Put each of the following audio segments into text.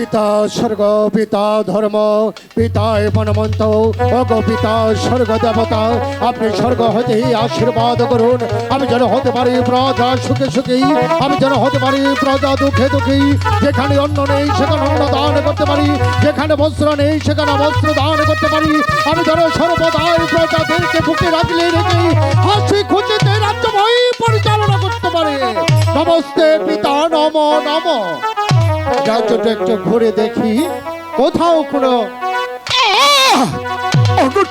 পিতা স্বর্গ, পিতা ধর্ম, পিতা বনমন্ত অগ পিতা স্বর্গ দেবতা, আপনি স্বর্গ হতে আশীর্বাদ করুন। আমি যেন হতে পারি প্রজা সুখে সুখী, আমি যেন হতে পারি প্রজা দুঃখে দুঃখী। যেখানে অন্ন নেই, সেখানে অন্ন দান করতে পারি। যেখানে বস্ত্র নেই, সেখানে বস্ত্র দান করতে পারি। আমি যেন সর্বদাই প্রজাদেরকে বুকে রাখলে রেখে হাসি খুঁজিতে পরিচালনা করতে পারি। নমস্তে পিতা, নম নম। রাজ্যটা একটু ঘুরে দেখি। কোথাও কোনো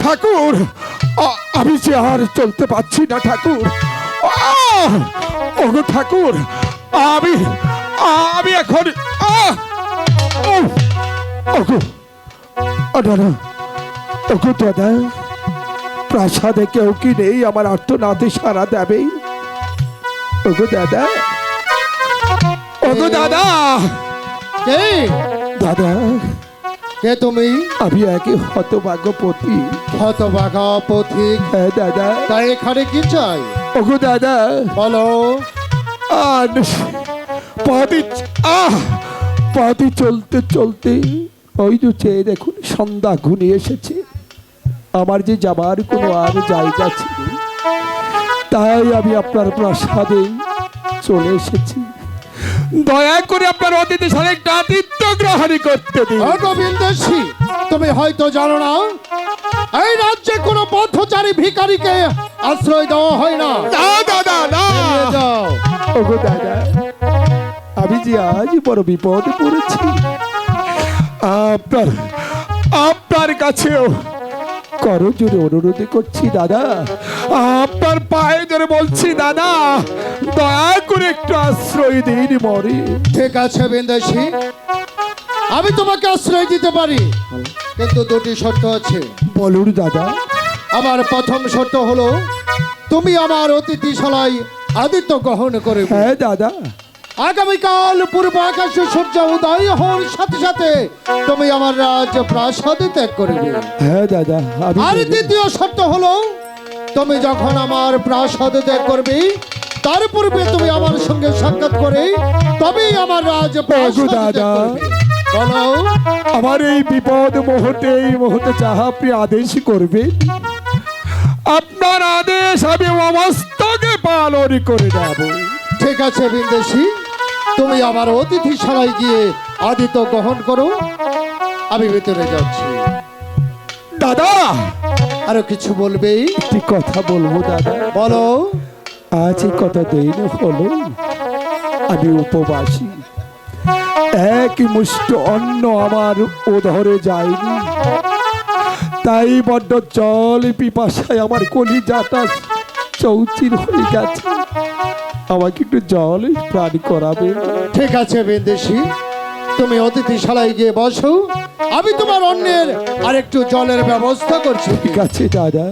ঠাকুর আমি যে আর চলতে পারছি না ঠাকুর! ওগো ঠাকুর, আমি আমি এখন! ওগো দাদা, প্রাসাদে কেউ কি নেই? আমার আর্তনাদে সারা দেবে ওগো দাদা ওগো দাদা! কে? দাদা কে তুমি? আমি একে হতভাগ্যপতি হতবাগা পথিক। হ্যাঁ দাদা। তাই এখানে কি চাই? ওগো দাদা। বলো। আর পথে আহ পথে চলতে চলতে ওই যে চেয়ে দেখুন সন্ধ্যা ঘনিয়ে এসেছে। আমার যে যাবার কোনো আর জায়গা ছিল তাই আমি আপনার প্রাসাদে চলে এসেছি। দয়া করে আপনার অতিথি সালে একটা আতিথ্য গ্রহণ করতে দিন। গোবিন্দেশী তুমি হয়তো জানো না এই রাজ্যে কোনো পথচারী ভিখারিকে আশ্রয় দেওয়া হয় না। না দাদা না যাও। ওগো দাদা আমি যে আজ বড় বিপদে পড়েছি আপনার আপনার কাছেও করো জোরে অনুরোধ করছি দাদা। আপনার পায়ে ধরে বলছি দাদা দয়া করে একটু আশ্রয় দিন মরে। ঠিক আছে বিন্দেশী আমি তোমাকে আশ্রয় দিতে পারি কিন্তু দুটি শর্ত আছে। বলুন দাদা। আমার প্রথম শর্ত হলো তুমি আমার অতিথিশালায় আদিত্য গ্রহণ করে হ্যাঁ দাদা। আগামীকাল পূর্ব আকাশে সূর্য উদয় হওয়ার সাথে সাথে তুমি আমার রাজ প্রাসাদে ত্যাগ করবে হ্যাঁ দাদা আর দ্বিতীয় শর্ত হলো তুমি যখন আমার প্রাসাদে ত্যাগ করবে তার পূর্বে তুমি আমার সঙ্গে সাক্ষাৎ করে তবেই আমার রাজ দাদা। বলো। আমার এই বিপদ মুহূর্তে এই মুহূর্তে যাহা আপনি আদেশ করবেন আপনার আদেশ আমি অবস্থাকে পালন করে নেব ঠিক আছে বিন্দেশী। তুমি আমার অতিথিশালায় গিয়ে আদিত্য গ্রহণ করো। আমি ভেতরে যাচ্ছি। দাদা! আরও কিছু বলবে? একটি কথা বলব দাদা। বলো। আজ এই কত দিন হলো? আমি উপবাসী। এক মুষ্ট অন্ন আমার ওধরে যায়নি। তাই বড্ড জল পিপাসায় আমার কলি কলিজাটা চৌচির হয়ে গেছে। আমাকে একটু জল প্রাণ করাবে। ঠিক আছে বিন্দেশী। তুমি অতিথিশালায় গিয়ে বসো। আমি তোমার অন্যের আর একটু জলের ব্যবস্থা করছি। ঠিক আছে দাদা।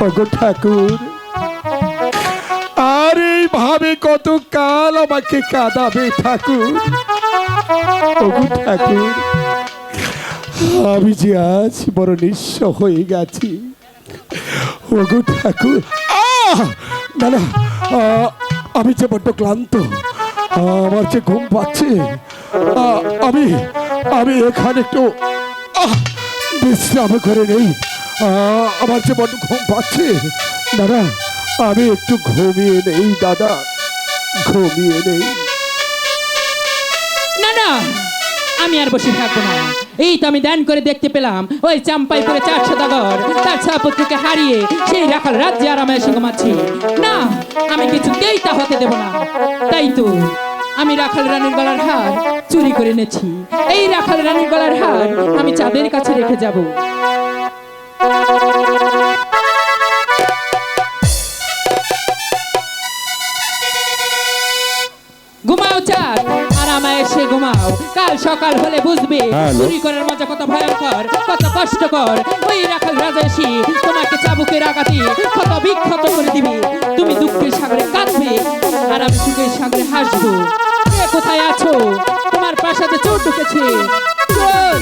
ওগো ঠাকুর। আর এইভাবে কত কাল আমাকে কাঁদাবে ঠাকুর? ওগো ঠাকুর আমি যে আজ বড় নিঃস্ব হয়ে গেছি। ওগো ঠাকুর আহ! না না আমি যে বড্ড ক্লান্ত, আমার যে ঘুম পাচ্ছে আমি আমি এখানে একটু বিশ্রাম করে নেই। আমার যে বড্ড ঘুম পাচ্ছে, দাদা, আমি একটু ঘুমিয়ে নেই, দাদা, ঘুমিয়ে নেই। না না আমি আর বসে থাকব না। এই তো আমি দান করে দেখতে পেলাম, ওই চাম্পাই করে চার সদাগর তার ছাপুত্রকে হারিয়ে সেই রাখাল রাজ্যে আরামে এসে ঘুমাচ্ছি না, আমি কিছুতেই তা হতে দেব না। তাই তো আমি রাখাল রানীর গলার হার চুরি করে এনেছি। এই রাখাল রানীর গলার হার আমি চাঁদের কাছে রেখে যাব। ঘুমাও চাঁদ। আরামে এসে ঘুমাও। কাল সকাল হলে বুঝবে চুরি করার মজা কত ভয়ঙ্কর কত কষ্টকর। ওই রাখাল রাজেশি তোমাকে চাবুকে রাগাতে কত বিক্ষত করে দিবে। তুমি দুঃখের সাগরে কাঁদবে আর আমি সুখের সাগরে হাসবো। কোথায় আছো? তোমার প্রাসাদে চোর ঢুকেছে। চোর!